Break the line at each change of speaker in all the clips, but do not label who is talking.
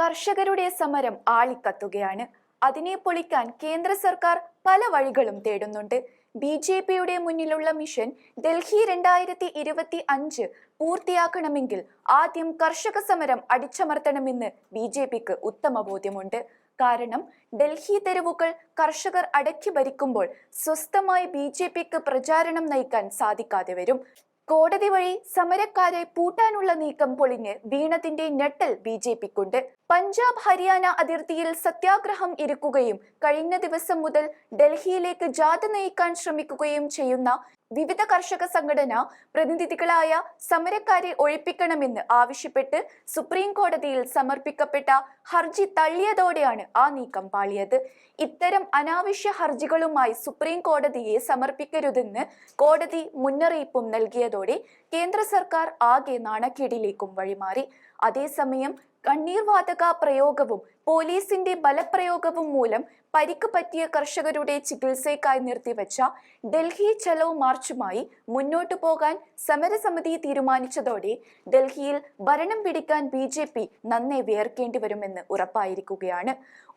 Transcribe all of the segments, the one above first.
കർഷകരുടെ സമരം ആളിക്കത്തുകയാണ്. അതിനെ പൊളിക്കാൻ കേന്ദ്ര സർക്കാർ പല വഴികളും തേടുന്നുണ്ട്. ബി ജെ പിയുടെ മുന്നിലുള്ള മിഷൻ ഡൽഹി രണ്ടായിരത്തി ഇരുപത്തി അഞ്ച് പൂർത്തിയാക്കണമെങ്കിൽ ആദ്യം കർഷക സമരം അടിച്ചമർത്തണമെന്ന് ബി ജെ പിക്ക് ഉത്തമ ബോധ്യമുണ്ട്. കാരണം ഡൽഹി തെരുവുകൾ കർഷകർ അടക്കി ഭരിക്കുമ്പോൾ സ്വസ്ഥമായി ബി ജെ പിക്ക് പ്രചാരണം നയിക്കാൻ സാധിക്കാതെ വരും. കോടതി വഴി സമരക്കാരെ പൂട്ടാനുള്ള നീക്കം പൊളിഞ്ഞ് വീണതിന്റെ ഞെട്ടൽ ബി ജെ പിക്കുണ്ട്. പഞ്ചാബ് ഹരിയാന അതിർത്തിയിൽ സത്യാഗ്രഹം ഇരിക്കുകയും കഴിഞ്ഞ ദിവസം മുതൽ ഡൽഹിയിലേക്ക് ജാഥ നയിക്കാൻ ശ്രമിക്കുകയും ചെയ്യുന്ന വിവിധ കർഷക സംഘടന പ്രതിനിധികളായ സമരക്കാരെ ഒഴിപ്പിക്കണമെന്ന് ആവശ്യപ്പെട്ട് സുപ്രീം കോടതിയിൽ സമർപ്പിക്കപ്പെട്ട ഹർജി തള്ളിയതോടെയാണ് ആ നീക്കം പാളിയത്. ഇത്തരം അനാവശ്യ ഹർജികളുമായി സുപ്രീം കോടതിയെ സമർപ്പിക്കരുതെന്ന് കോടതി മുന്നറിയിപ്പും നൽകിയതോടെ കേന്ദ്ര സർക്കാർ ആകെ നാണക്കേടിലേക്കും വഴിമാറി. അതേസമയം കണ്ണീർ വാതക പ്രയോഗവും പോലീസിന്റെ ബലപ്രയോഗവും മൂലം പരിക്ക് പറ്റിയ കർഷകരുടെ ചികിത്സയ്ക്കായി നിർത്തിവെച്ച ഡൽഹി ചലോ മാർച്ചുമായി മുന്നോട്ടു പോകാൻ സമരസമിതി തീരുമാനിച്ചതോടെ ഡൽഹിയിൽ ഭരണം പിടിക്കാൻ ബി ജെ പി നന്നെ വിയർക്കേണ്ടി വരുമെന്ന് ഉറപ്പായിരിക്കുകയാണ്.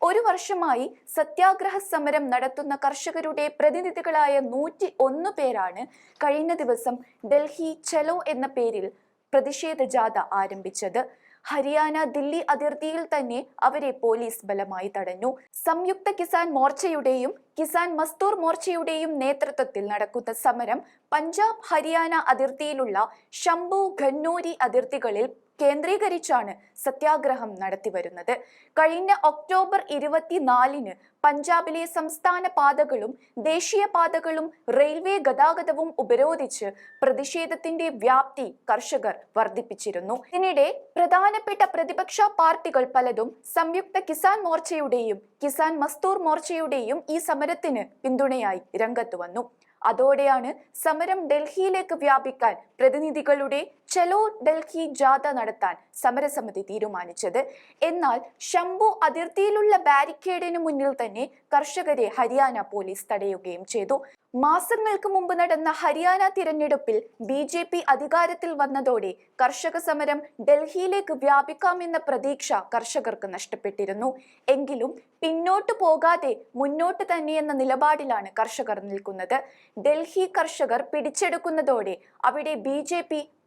ഒരു വർഷമായി സത്യാഗ്രഹ സമരം നടത്തുന്ന കർഷകരുടെ പ്രതിനിധികളായ നൂറ്റി ഒന്ന് പേരാണ് കഴിഞ്ഞ ദിവസം ഡൽഹി ചലോ എന്ന പേരിൽ പ്രതിഷേധ ജാഥ ആരംഭിച്ചത്. ഹരിയാന ദില്ലി അതിർത്തിയിൽ തന്നെ അവരെ പോലീസ് ബലമായി തടഞ്ഞു. സംയുക്ത കിസാൻ മോർച്ചയുടെയും കിസാൻ മസ്തൂർ മോർച്ചയുടെയും നേതൃത്വത്തിൽ നടക്കുന്ന സമരം പഞ്ചാബ് ഹരിയാന അതിർത്തിയിലുള്ള ശംഭു ഖന്നൂരി അതിർത്തികളിൽ കേന്ദ്രീകരിച്ചാണ് സത്യാഗ്രഹം നടത്തിവരുന്നത് കഴിഞ്ഞ ഒക്ടോബർ ഇരുപത്തിനാലിന് പഞ്ചാബിലെ സംസ്ഥാന പാതകളും ദേശീയ പാതകളും റെയിൽവേ ഗതാഗതവും ഉപരോധിച്ച് പ്രതിഷേധത്തിന്റെ വ്യാപ്തി കർഷകർ വർദ്ധിപ്പിച്ചിരുന്നു. ഇതിനിടെ പ്രധാനപ്പെട്ട പ്രതിപക്ഷ പാർട്ടികൾ പലതും സംയുക്ത കിസാൻ മോർച്ചയുടെയും കിസാൻ മസ്തൂർ മോർച്ചയുടെയും ഈ സമരത്തിന് പിന്തുണയായി രംഗത്ത് വന്നു. അതോടെയാണ് സമരം ഡൽഹിയിലേക്ക് വ്യാപിക്കാൻ പ്രതിനിധികളുടെ ചലോ ഡൽഹി ജാഥ നടത്താൻ സമരസമിതി തീരുമാനിച്ചത്. എന്നാൽ ശംഭു അതിർത്തിയിലുള്ള ബാരിക്കേഡിന് മുന്നിൽ തന്നെ കർഷകരെ ഹരിയാന പോലീസ് തടയുകയും ചെയ്തു. മാസങ്ങൾക്ക് മുമ്പ് നടന്ന ഹരിയാന തിരഞ്ഞെടുപ്പിൽ ബി ജെ പി അധികാരത്തിൽ വന്നതോടെ കർഷക സമരം ഡൽഹിയിലേക്ക് വ്യാപിക്കാമെന്ന പ്രതീക്ഷ കർഷകർക്ക് നഷ്ടപ്പെട്ടിരുന്നു. എങ്കിലും പിന്നോട്ട് പോകാതെ മുന്നോട്ട് തന്നെയെന്ന നിലപാടിലാണ് കർഷകർ നിൽക്കുന്നത്. ഡൽഹി കർഷകർ പിടിച്ചെടുക്കുന്നതോടെ അവിടെ ബി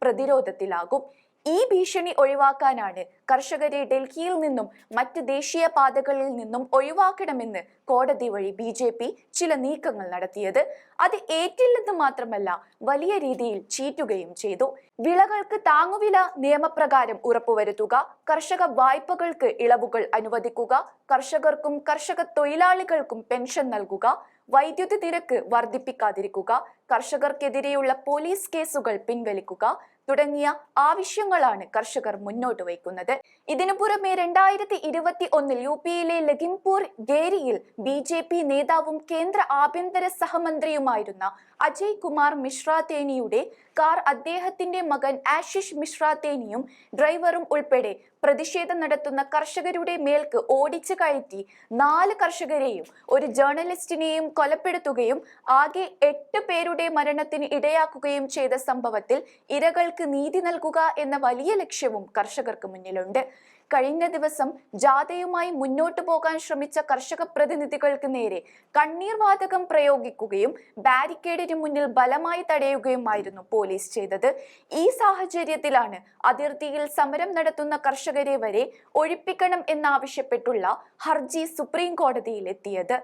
പ്രതിരോധത്തിലാകും. ഈ ഭീഷണി ഒഴിവാക്കാനാണ് കർഷകരെ ഡൽഹിയിൽ നിന്നും മറ്റ് ദേശീയ പാതകളിൽ നിന്നും ഒഴിവാക്കണമെന്ന് കോടതി വഴി ബി ജെ പി ചില നീക്കങ്ങൾ നടത്തിയത്. അത് ഏറ്റില്ലെന്ന് മാത്രമല്ല വലിയ രീതിയിൽ ചീറ്റുകയും ചെയ്തു. വിളകൾക്ക് താങ്ങുവില നിയമപ്രകാരം ഉറപ്പുവരുത്തുക കർഷക വായ്പകൾക്ക് ഇളവുകൾ അനുവദിക്കുക കർഷകർക്കും കർഷക തൊഴിലാളികൾക്കും പെൻഷൻ നൽകുക വൈദ്യുതി നിരക്ക് വർദ്ധിപ്പിക്കാതിരിക്കുക കർഷകർക്കെതിരെയുള്ള പോലീസ് കേസുകൾ പിൻവലിക്കുക തുടങ്ങിയ ആവശ്യങ്ങളാണ് കർഷകർ മുന്നോട്ട് വയ്ക്കുന്നത്. ഇതിനു പുറമെ രണ്ടായിരത്തി ഇരുപത്തി ഒന്നിൽ യു പിയിലെ ലഖിംപൂർ ഗേരിയിൽ ബി ജെ പി നേതാവും കേന്ദ്ര ആഭ്യന്തര സഹമന്ത്രിയുമായിരുന്ന അജയ് കുമാർ മിശ്ര തേനിയുടെ കാർ അദ്ദേഹത്തിന്റെ മകൻ ആശിഷ് മിശ്ര തേനിയും ഡ്രൈവറും ഉൾപ്പെടെ പ്രതിഷേധം നടത്തുന്ന കർഷകരുടെ മേൽക്ക് ഓടിച്ചു കയറ്റി നാല് കർഷകരെയും ഒരു ജേർണലിസ്റ്റിനെയും കൊലപ്പെടുത്തുകയും ആകെ എട്ട് പേരുടെ മരണത്തിന് ഇടയാക്കുകയും ചെയ്ത സംഭവത്തിൽ ഇരകൾക്ക് നീതി നൽകുക എന്ന വലിയ ലക്ഷ്യവും കർഷകർക്ക് മുന്നിലുണ്ട്. കഴിഞ്ഞ ദിവസം ജാഥയുമായി മുന്നോട്ടു പോകാൻ ശ്രമിച്ച കർഷക പ്രതിനിധികൾക്ക് നേരെ കണ്ണീർ വാതകം പ്രയോഗിക്കുകയും ബാരിക്കേഡിന് മുന്നിൽ ബലമായി തടയുകയുമായിരുന്നു പോലീസ് ചെയ്തത്. ഈ സാഹചര്യത്തിലാണ് അതിർത്തിയിൽ സമരം നടത്തുന്ന കർഷകരെ വരെ ഒഴിപ്പിക്കണം എന്നാവശ്യപ്പെട്ടുള്ള ഹർജി സുപ്രീം കോടതിയിൽ എത്തിയത്